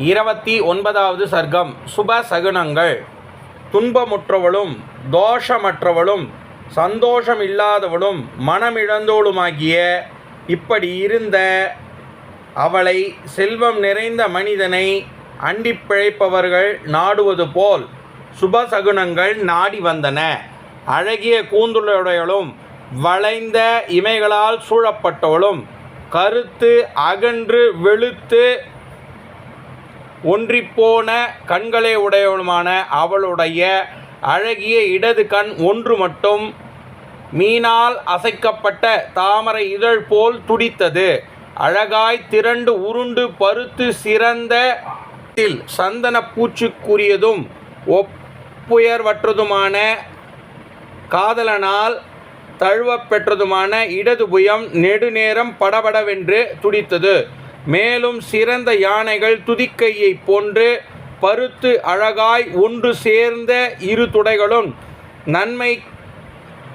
இருபத்தி ஒன்பதாவது சர்க்கம். சுப சகுனங்கள். துன்பமுற்றவளும் தோஷமற்றவளும் சந்தோஷமில்லாதவளும் மனமிழந்தோளுமாகிய இப்படி இருந்த அவளை செல்வம் நிறைந்த மனிதனை அண்டி பிழைப்பவர்கள் நாடுவது போல் சுபசகுனங்கள் நாடி வந்தன. அழகிய கூந்துளையுடையவளும் வளைந்த இமைகளால் சூழப்பட்டவளும் கருத்து அகன்று வெளுத்து ஒன்றிப்போன கண்களை உடையவனுமான அவளுடைய அழகிய இடது கண் ஒன்று மட்டும் மீனால் அசைக்கப்பட்ட தாமரை இதழ் போல் துடித்தது. அழகாய் திரண்டு உருண்டு பருத்து சிறந்த சந்தன பூச்சுக்குரியதும் ஒப்புயர்வற்றதுமான காதலனால் தழுவப்பெற்றதுமான இடது புயம் நெடுநேரம் படபடவென்று துடித்தது. மேலும் சிறந்த யானைகள் துதிக்கையைப் போன்று பருத்து அழகாய் ஒன்று சேர்ந்த இரு துடைகளும் நன்மை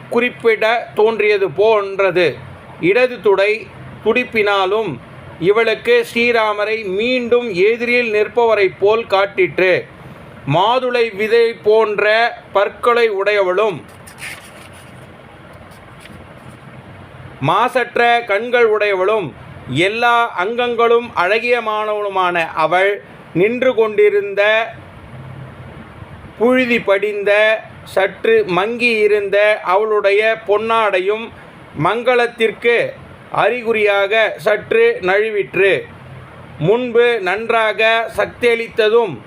குறிப்பிட தோன்றியது போன்றது. இடது துடை துடிப்பினாலும் இவளுக்கு ஸ்ரீராமரை மீண்டும் எதிரில் நிற்பவரைப் போல் காட்டிற்று. மாதுளை விதை போன்ற பற்களை உடையவளும் மாசற்ற கண்கள் உடையவளும் எல்லா அங்கங்களும் அழகியமானவளுமான அவள் நின்று கொண்டிருந்த புழுதி படிந்த சற்று மங்கி இருந்த அவளுடைய பொன்னாடையும் மங்களத்திற்கு அறிகுறியாக சற்று நழுவிற்று. முன்பு நன்றாக சக்தியளித்ததும்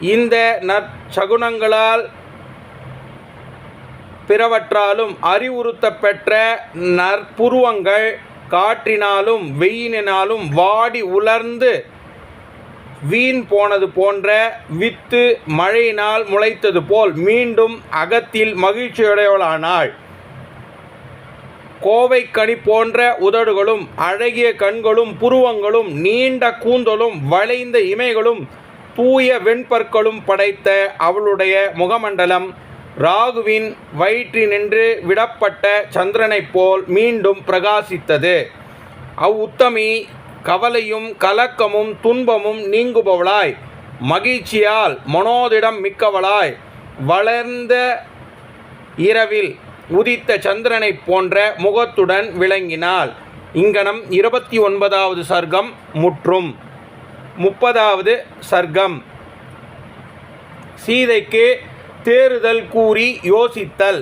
இந்த நற்சகுனங்களால் பிறவற்றாலும் அறிவுறுத்தப்பெற்ற நற்புருவங்கள் காற்றினாலும் வெயிலினாலும் வாடி உலர்ந்து வீண் போனது போன்ற வித்து மழையினால் முளைத்தது போல் மீண்டும் அகத்தில் மகிழ்ச்சியுடையவளானாள். கோவை கனி போன்ற உதடுகளும் அழகிய கண்களும் புருவங்களும் நீண்ட கூந்தலும் வளைந்த இமைகளும் தூய வெண்பற்களும் படைத்த அவளுடைய முகமண்டலம் ராகுவின் வயிற்றினின்று விடப்பட்ட சந்திரனைப் போல் மீண்டும் பிரகாசித்தது. அவ்வுத்தமி கவலையும் கலக்கமும் துன்பமும் நீங்குபவளாய். மகிழ்ச்சியால் மனோதிடம் மிக்கவளாய். வளர்ந்த இரவில் உதித்த சந்திரனைப் போன்ற முகத்துடன் விளங்கினாள். இங்கனம் இருபத்தி ஒன்பதாவது சர்க்கம் முற்றும். முப்பதாவது சர்க்கம். சீதைக்கு தேறுதல் கூறி யோசித்தல்.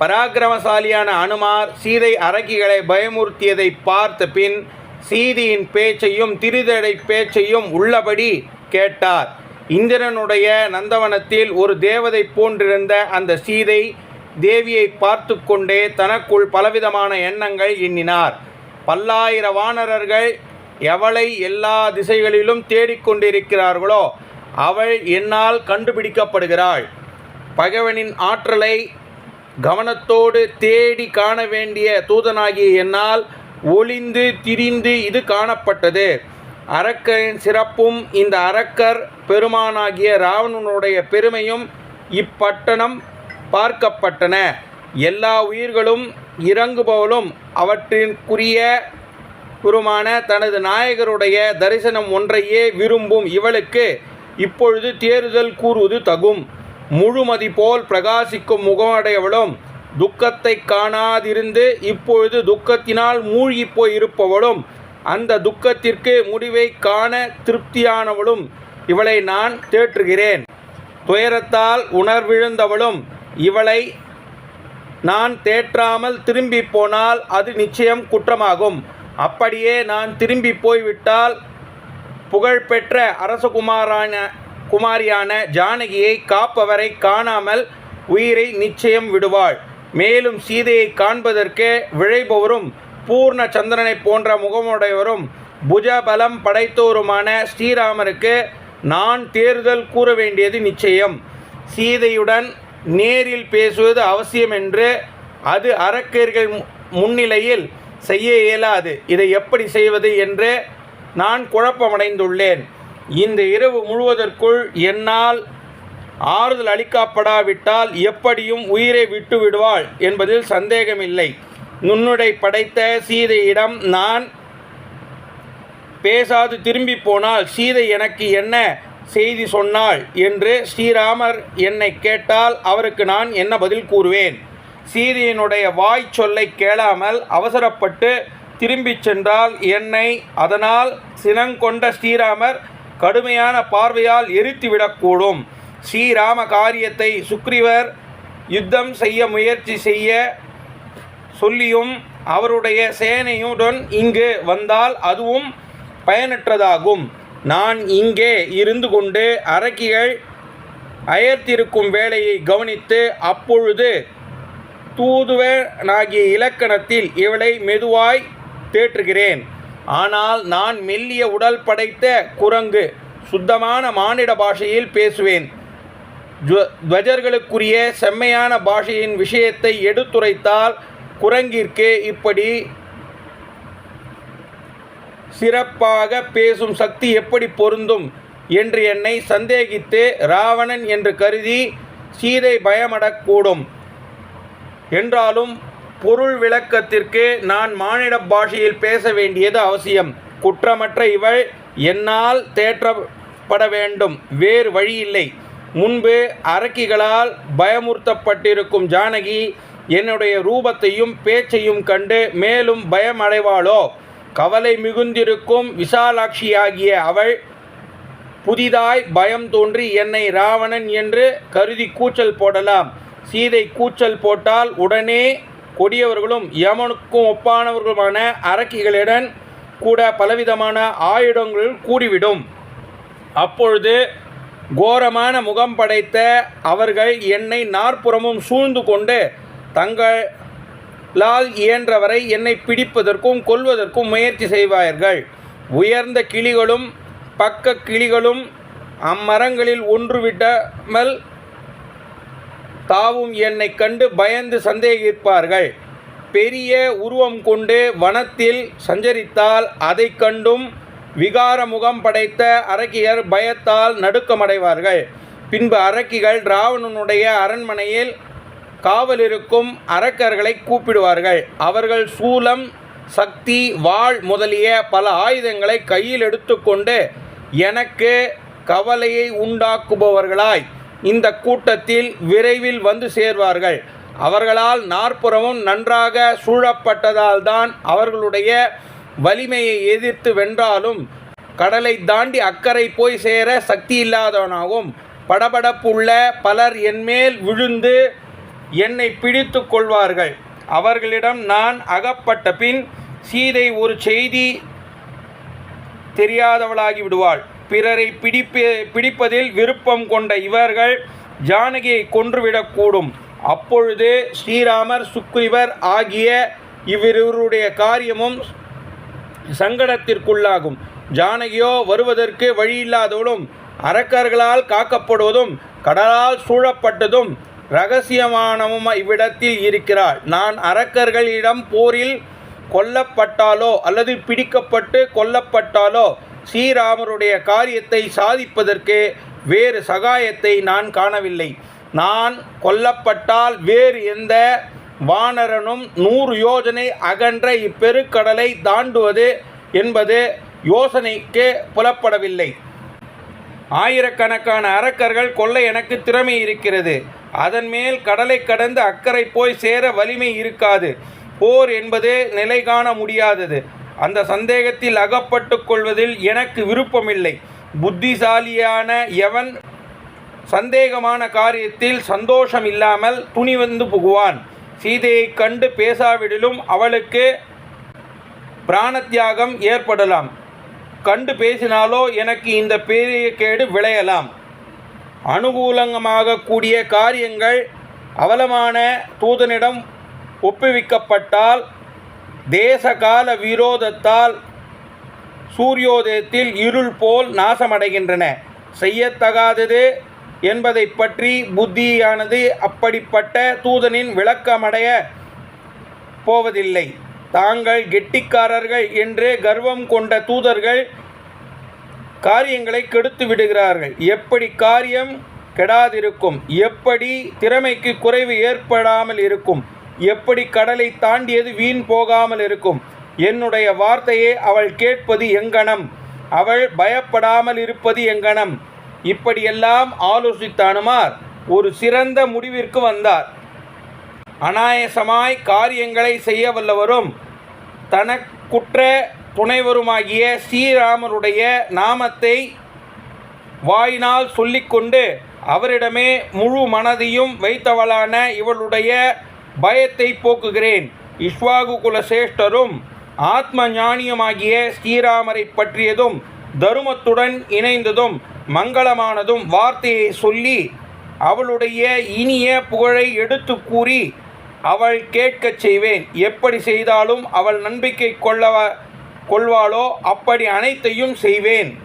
பராக்கிரமசாலியான அனுமார் சீதை அரக்கிகளை பயமுறுத்தியதை பார்த்த பின் சீதையின் பேச்சையும் திருதடை பேச்சையும் உள்ளபடி கேட்டார். இந்திரனுடைய நந்தவனத்தில் ஒரு தேவதை போன்றிருந்த அந்த சீதை தேவியை பார்த்து கொண்டே தனக்குள் பலவிதமான எண்ணங்கள் எண்ணினார். பல்லாயிர வானரர்கள் எவளை எல்லா திசைகளிலும் தேடிக்கொண்டிருக்கிறார்களோ அவள் என்னால் கண்டுபிடிக்கப்படுகிறாள். பகைவனின் ஆற்றலை கவனத்தோடு தேடி காண வேண்டிய தூதனாகிய என்னால் ஒளிந்து திரிந்து இது காணப்பட்டது. அரக்கரின் சிறப்பும் இந்த அரக்கர் பெருமானாகிய ராவணனுடைய பெருமையும் இப்பட்டணம் பார்க்கப்பட்டன. எல்லா உயிர்களும் இறங்குபவளும் அவற்றிற்குரிய குருமான தனது நாயகருடைய தரிசனம் ஒன்றையே விரும்பும் இவளுக்கு இப்பொழுது தேறுதல் கூறுவது தகும். முழுமதி போல் பிரகாசிக்கும் முகமடையவளும் துக்கத்தை காணாதிருந்து இப்பொழுது துக்கத்தினால் மூழ்கி போயிருப்பவளும் அந்த துக்கத்திற்கு முடிவை காண திருப்தியானவளும் இவளை நான் தேற்றுகிறேன். துயரத்தால் உணர்விழுந்தவளும் இவளை நான் தேற்றாமல் திரும்பி போனால் அது நிச்சயம் குற்றமாகும். அப்படியே நான் திரும்பி போய்விட்டால் புகழ்பெற்ற அரசகுமாரான குமாரியான ஜானகியை காப்பவரை காணாமல் உயிரை நிச்சயம் விடுவாள். மேலும் சீதையை காண்பதற்கு விழைபவரும் பூர்ண சந்திரனை போன்ற முகமுடையவரும் புஜபலம் படைத்தோருமான ஸ்ரீராமருக்கு நான் தேர்தல் கூற வேண்டியது நிச்சயம். சீதையுடன் நேரில் பேசுவது அவசியம் என்று அது அரக்கர்கள் முன்னிலையில் செய்ய இயலாது. இதை எப்படி செய்வது என்று நான் குழப்பமடைந்துள்ளேன். இந்த இரவு முழுவதற்குள் என்னால் ஆறுதல் அளிக்கப்படாவிட்டால் எப்படியும் உயிரை விட்டு விடுவாள் என்பதில் சந்தேகமில்லை. நுண்ணுடை படைத்த சீதையிடம் நான் பேசாது திரும்பி போனால் சீதை எனக்கு என்ன செய்தி சொன்னாள் என்று ஸ்ரீராமர் என்னை கேட்டால் அவருக்கு நான் என்ன பதில் கூறுவேன்? சீதையினுடைய வாய் சொல்லை கேளாமல் அவசரப்பட்டு திரும்பிச் சென்றால் என்னை அதனால் சினங்கொண்ட ஸ்ரீராமர் கடுமையான பார்வையால் எரித்துவிடக்கூடும். ஸ்ரீராம காரியத்தை சுக்ரீவர் யுத்தம் செய்ய முயற்சி செய்ய சொல்லியும் அவருடைய சேனையுடன் இங்கு வந்தால் அதுவும் பயனற்றதாகும். நான் இங்கே இருந்து கொண்டு அரக்கிகள் அயர்த்திருக்கும் வேலையை கவனித்து அப்பொழுது தூதுவனாகிய இலக்கணத்தில் இவளை மெதுவாய் தேற்றுகிறேன் ஆனால் நான் மெல்லிய உடல் படைத்த குரங்கு சுத்தமான மானிட பாஷையில் பேசுவேன். ஜுவ- துவஜர்களுக்குரிய செம்மையான பாஷையின் விஷயத்தை எடுத்துரைத்தால் குரங்கிற்கு இப்படி சிறப்பாக பேசும் சக்தி எப்படி பொருந்தும் என்று என்னை சந்தேகித்து ராவணன் என்று கருதி சீதை பயமடக்கூடும். என்றாலும் பொருள் விளக்கத்திற்கு நான் மானிட பாஷையில் பேச வேண்டியது அவசியம். குற்றமற்ற இவள் என்னால் தேற்றப்பட வேண்டும். வேறு வழியில்லை முன்பு அரக்கிகளால் பயமுறுத்தப்பட்டிருக்கும் ஜானகி என்னுடைய ரூபத்தையும் பேச்சையும் கண்டு மேலும் பயமடைவாளோ? கவலை மிகுந்திருக்கும் விசாலாட்சியாகிய அவள் புதிதாய் பயம் தோன்றி என்னை ராவணன் என்று கருதி கூச்சல் போடலாம். சீதை கூச்சல் போட்டால் உடனே கொடியவர்களும் யமனுக்கும் ஒப்பானவர்களுமான அரக்கிகளுடன் கூட பலவிதமான ஆயுதங்கள் கூடிவிடும். அப்பொழுது கோரமான முகம் படைத்த அவர்கள் என்னை நாற்புறமும் சூழ்ந்து கொண்டு தங்களால் இயன்றவரை என்னை பிடிப்பதற்கும் கொல்வதற்கும் முயற்சி செய்வார்கள். உயர்ந்த கிளிகளும் பக்க கிளிகளும் அம்மரங்களில் ஒன்றுவிடாமல் தாவும் என்னை கண்டு பயந்து சந்தேகிப்பார்கள். பெரிய உருவம் கொண்டு வனத்தில் சஞ்சரித்தால் அதை கண்டும் விகார முகம் படைத்த அரக்கியர் பயத்தால் நடுக்கமடைவார்கள். பின்பு அரக்கிகள் ராவணனுடைய அரண்மனையில் காவலிருக்கும் அரக்கர்களை கூப்பிடுவார்கள். அவர்கள் சூலம் சக்தி வாள் முதலிய பல ஆயுதங்களை கையில் எடுத்துக்கொண்டு எனக்கு கவலையை உண்டாக்குபவர்களாய் இந்த கூட்டத்தில் விரைவில் வந்து சேர்வார்கள். அவர்களால் நாற்புறமும் நன்றாக சூழப்பட்டதால் தான் அவர்களுடைய வலிமையை எதிர்த்து வென்றாலும் கடலை தாண்டி அக்கறை போய் சேர சக்தி இல்லாதவனாகவும் படபடப்புள்ள பலர் என்மேல் விழுந்து என்னை பிடித்து கொள்வார்கள். அவர்களிடம் நான் அகப்பட்ட பின் சீதை ஒரு செய்தி தெரியாதவளாகி விடுவாள். பிறரை பிடிப்பே பிடிப்பதில் விருப்பம் கொண்ட இவர்கள் ஜானகியை கொன்றுவிடக்கூடும். அப்பொழுது ஸ்ரீராமர் சுக்ரீவர் ஆகிய இவ்விருவருடைய காரியமும் சங்கடத்திற்குள்ளாகும். ஜானகியோ வருவதற்கு வழியில்லாதவளும் அரக்கர்களால் காக்கப்படுவதும் கடலால் சூழப்பட்டதும் ரகசியமானவும் இவ்விடத்தில் இருக்கிறாள். நான் அரக்கர்களிடம் போரில் கொல்லப்பட்டாலோ அல்லது பிடிக்கப்பட்டு கொல்லப்பட்டாலோ ஸ்ரீராமருடைய காரியத்தை சாதிப்பதற்கு வேறு சகாயத்தை நான் காணவில்லை. நான் கொல்லப்பட்டால் வேறு எந்த வானரனும் நூறு யோஜனை அகன்ற இப்பெருக்கடலை தாண்டுவது என்பது யோசனைக்கு புலப்படவில்லை. ஆயிரக்கணக்கான அரக்கர்கள் கொல்ல எனக்கு திறமை இருக்கிறது. அதன் மேல் கடலை கடந்து அக்கறை போய் சேர வலிமை இருக்காது. போர் என்பது நிலை காண முடியாதது. அந்த சந்தேகத்தில் அகப்பட்டு கொள்வதில் எனக்கு விருப்பமில்லை. புத்திசாலியான எவன் சந்தேகமான காரியத்தில் சந்தோஷம் இல்லாமல் துணிவந்து புகுவான். சீதையை கண்டு பேசாவிடிலும் அவளுக்கு பிராணத்தியாகம் ஏற்படலாம். கண்டு பேசினாலோ எனக்கு இந்த பெரிய கேடு விளையலாம். அனுகூலமாக கூடிய காரியங்கள் அவலமான தூதனிடம் ஒப்புவிக்கப்பட்டால் தேசகால விரோதத்தால் சூரியோதயத்தில் இருள் போல் நாசமடைகின்றன. செய்யத்தகாதது என்பதை பற்றி புத்தியானது அப்படிப்பட்ட தூதனின் விளக்கமடைய போவதில்லை. தாங்கள் கெட்டிக்காரர்கள் என்று கர்வம் கொண்ட தூதர்கள் காரியங்களை கெடுத்து விடுகிறார்கள். எப்படி காரியம் கெடாதிருக்கும்? எப்படி திறமைக்கு குறைவு ஏற்படாமல் இருக்கும்? எப்படி கடலை தாண்டியது வீண் போகாமல் இருக்கும்? என்னுடைய வார்த்தையை அவள் கேட்பது எங்கனம் அவள் பயப்படாமல் இருப்பது எங்கனம் இப்படியெல்லாம் ஆலோசித்தானுமார். ஒரு சிறந்த முடிவிற்கு வந்தார். அனாயசமாய் காரியங்களை செய்ய வல்லவரும் தனக்குற்ற துணைவருமாகிய ஸ்ரீராமருடைய நாமத்தை வாயினால் சொல்லிக்கொண்டு அவரிடமே முழு மனதையும் வைத்தவளான இவளுடைய பயத்தை போக்குகிறேன். இஷ்வாகு குல சேஷ்டரும் ஆத்ம ஞானியமாகிய ஸ்ரீராமரை பற்றியதும் தருமத்துடன் இணைந்ததும் மங்களமானதும் வார்த்தையை சொல்லி அவளுடைய இனிய புகழை எடுத்து கூறி அவள் கேட்கச் செய்வேன். எப்படி செய்தாலும் அவள் நம்பிக்கை கொள்ளவ கொள்வாளோ அப்படி அனைத்தையும் செய்வேன்.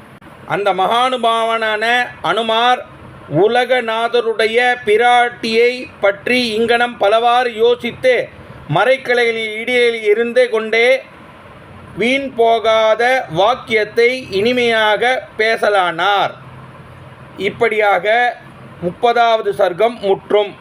அந்த மகானுபாவனான அனுமார் உலகநாதருடைய பிராட்டியை பற்றி இங்கனம் பலவாறு யோசித்து மறைக்கலைகளில் இடையில் இருந்து கொண்டே வீண் போகாத வாக்கியத்தை இனிமையாக பேசலானார். இப்படியாக முப்பதாவது சர்க்கம் முற்றும்.